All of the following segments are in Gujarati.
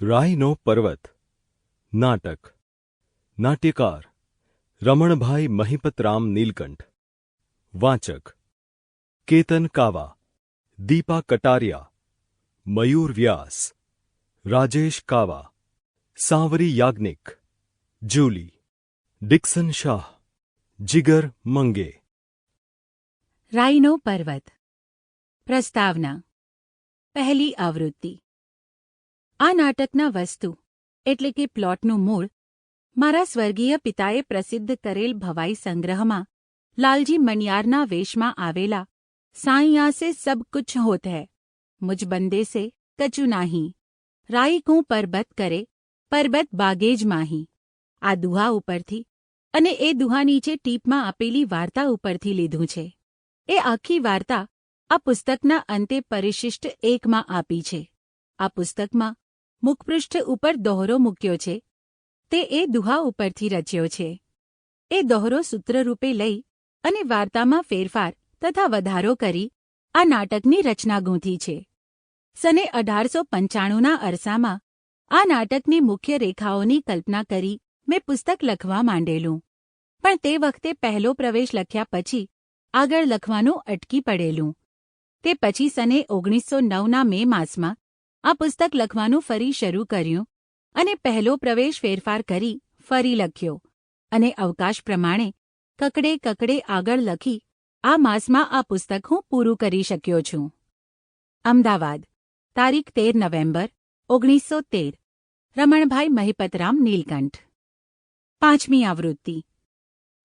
રાઈનો પર્વત નાટક નાટ્યકાર રમણભાઈ મહિપતરામ નીલકંઠ વાચક કેતન કાવા દીપા કટારિયા મયુર વ્યાસ રાજેશ કાવા સાવરી યાજ્ઞિક જૂલી ડિક્સન શાહ જીગર મંગે રાઈનો પર્વત પ્રસ્તાવના પહેલી આવૃત્તિ આ નાટકના વસ્તુ, એટલે કે પ્લોટનું મૂળ, મારા સ્વર્ગીય પિતાએ પ્રસિદ્ધ કરેલ ભવાઈ સંગ્રહમાં, લાલજી મણિયારના વેશમાં આવેલા સાઈયા સે સબ કુછ હોત હૈ, મુજ બંદે સે કચુ નાહી, રાઈ કું પરબત કરે, પરબત બાગેજ માહી, આ દુહા ઉપરથી, અને એ દુહા નીચે ટીપમાં આપેલી વાર્તા ઉપરથી લીધું છે. એ આખી વાર્તા, આ પુસ્તકના અંતે પરિશિષ્ટ એકમાં આપી છે. આ પુસ્તકમાં મુખપૃષ્ઠ ઉપર દોહરો મૂક્યો છે. તે એ દુહા ઉપરથી રચ્યો છે. એ દોહરો સૂત્રરૂપે લઈ અને વાર્તામાં ફેરફાર તથા વધારો કરી આ નાટકની રચના ગૂંથી છે. સને અઢારસો પંચાણુંના અરસામાં આ નાટકની મુખ્ય રેખાઓની કલ્પના કરી મેં પુસ્તક લખવા માંડેલું. પણ તે વખતે પહેલો પ્રવેશ લખ્યા પછી આગળ લખવાનું અટકી પડેલું. તે પછી સને ઓગણીસો નવના મે માસમાં આ પુસ્તક લખવાનું ફરી શરૂ કર્યું અને પહેલો પ્રવેશ ફેરફાર કરી ફરી લખ્યો. અને અવકાશ પ્રમાણે કકડે કકડે આગળ લખી આ માસમાં આ પુસ્તક હું પૂરું કરી શક્યો છું. અમદાવાદ, તારીખ તેર નવેમ્બર ઓગણીસો તેર રમણભાઈ મહિપતરામ નીલકંઠ. પાંચમી આવૃત્તિ.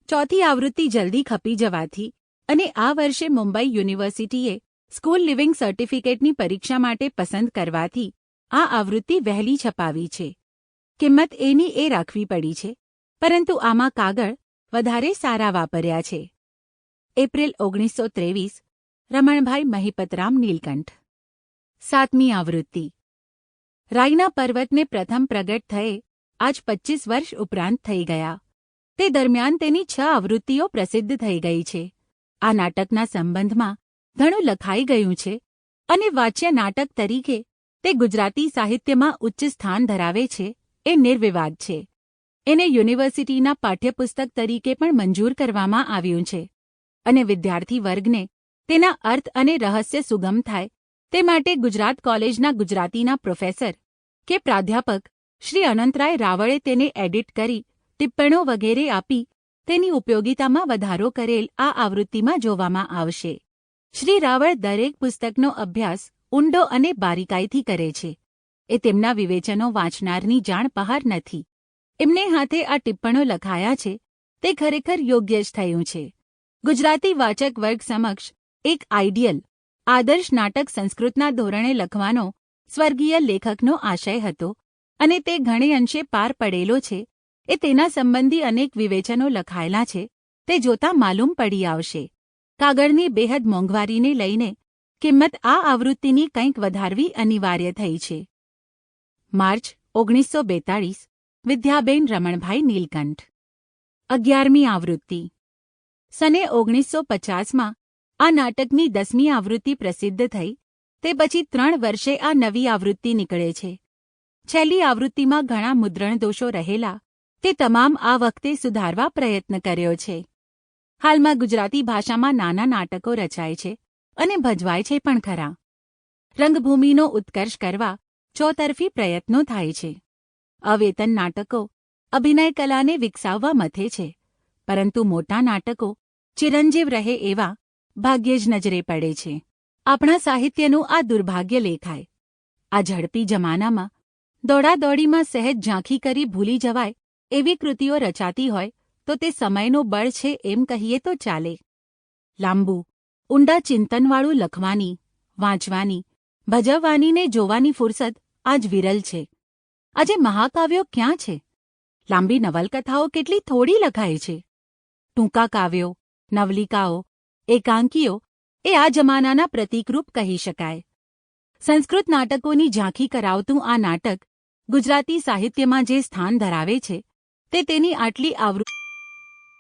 ચોથી આવૃત્તિ જલ્દી ખપી જવાથી અને આ વર્ષે મુંબઈ યુનિવર્સિટીએ સ્કૂલ લિવિંગ સર્ટિફિકેટની પરીક્ષા માટે પસંદ કરવાથી આ આવૃત્તિ વહેલી છપાવી છે. કિંમત એની એ રાખવી પડી છે. પરંતુ આમાં કાગળ વધારે સારા વાપર્યા છે. એપ્રિલ ઓગણીસો ત્રેવીસ, રમણભાઈ મહિપતરામ નીલકંઠ. સાતમી આવૃત્તિ. રાયના પર્વતને પ્રથમ પ્રગટ થયે આજ પચ્ચીસ વર્ષ ઉપરાંત થઈ ગયા. તે દરમિયાન તેની છ આવૃત્તિઓ પ્રસિદ્ધ થઈ ગઈ છે. આ નાટકના સંબંધમાં ઘણું લખાઈ ગયું છે. અને વાચ્ય નાટક તરીકે તે ગુજરાતી સાહિત્યમાં ઉચ્ચ સ્થાન ધરાવે છે. એ નિર્વિવાદ છે. એને યુનિવર્સિટીના પાઠ્યપુસ્તક તરીકે પણ મંજૂર કરવામાં આવ્યું છે. અને વિદ્યાર્થી વર્ગને તેના અર્થ અને રહસ્ય સુગમ થાય તે માટે ગુજરાત કોલેજના ગુજરાતીના પ્રોફેસર કે પ્રાધ્યાપક શ્રી અનંતરાય રાવળે તેને એડિટ કરી ટિપ્પણો વગેરે આપી તેની ઉપયોગિતામાં વધારો કરેલ આ આવૃત્તિમાં જોવામાં આવશે. શ્રી રાવળ દરેક પુસ્તકનો અભ્યાસ ઊંડો અને બારીકાઈથી કરે છે. એ તેમના વિવેચનો વાંચનારની જાણ બહાર નથી. એમને હાથે આ ટિપ્પણો લખાયા છે, તે ખરેખર યોગ્ય જ થયું છે. ગુજરાતી વાચક વર્ગ સમક્ષ એક આઇડિયલ આદર્શ નાટક સંસ્કૃતના ધોરણે લખવાનો સ્વર્ગીય લેખકનો આશય હતો અને તે ઘણે અંશે પાર પડેલો છે. એ તેના સંબંધી અનેક વિવેચનો લખાયેલા છે, તે જોતા માલુમ પડી આવશે. કાગળની બેહદ મોંઘવારીને લઈને કિંમત આ આવૃત્તિની કંઈક વધારવી અનિવાર્ય થઈ છે. માર્ચ, ઓગણીસો બેતાળીસ, વિદ્યાબેન રમણભાઈ નીલકંઠ. અગિયારમી આવૃત્તિ. સને ઓગણીસો પચાસમાં આ નાટકની દસમી આવૃત્તિ પ્રસિદ્ધ થઈ, તે પછી ત્રણ વર્ષે આ નવી આવૃત્તિ નીકળે છે. છેલ્લી આવૃત્તિમાં ઘણા મુદ્રણ દોષો રહેલા, તે તમામ આ વખતે સુધારવા પ્રયત્ન કર્યો છે. હાલમાં ગુજરાતી ભાષામાં નાના નાટકો રચાય છે અને ભજવાય છે પણ ખરા. રંગભૂમિનો ઉત્કર્ષ કરવા ચોતરફી પ્રયત્નો થાય છે. અવેતન નાટકો અભિનય કલાને વિકસાવવા મથે છે, પરંતુ મોટા નાટકો ચિરંજીવ રહે એવા ભાગ્યે જ નજરે પડે છે. આપણા સાહિત્યનું આ દુર્ભાગ્ય લેખાય. આ ઝડપી જમાનામાં દોડાદોડીમાં સહેજ ઝાંખી કરી ભૂલી જવાય એવી કૃતિઓ રચાતી હોય તો તે સમયનું બળ છે એમ કહીએ તો ચાલે. લાંબુ. ઊંડા ચિંતનવાળું લખવાની, વાંચવાની ભજવવાની ને જોવાની ફુરસદ આજ વિરલ છે. આજે મહાકાવ્યો ક્યાં છે? લાંબી નવલકથાઓ કેટલી થોડી લખાય છે. ટૂંકા કાવ્યો, નવલિકાઓ, એકાંકીઓ એ આ જમાનાના પ્રતીકરૂપ કહી શકાય. સંસ્કૃત નાટકોની ઝાંખી કરાવતું આ નાટક ગુજરાતી સાહિત્યમાં જે સ્થાન ધરાવે છે, તે તેની આટલી આવૃત્તિ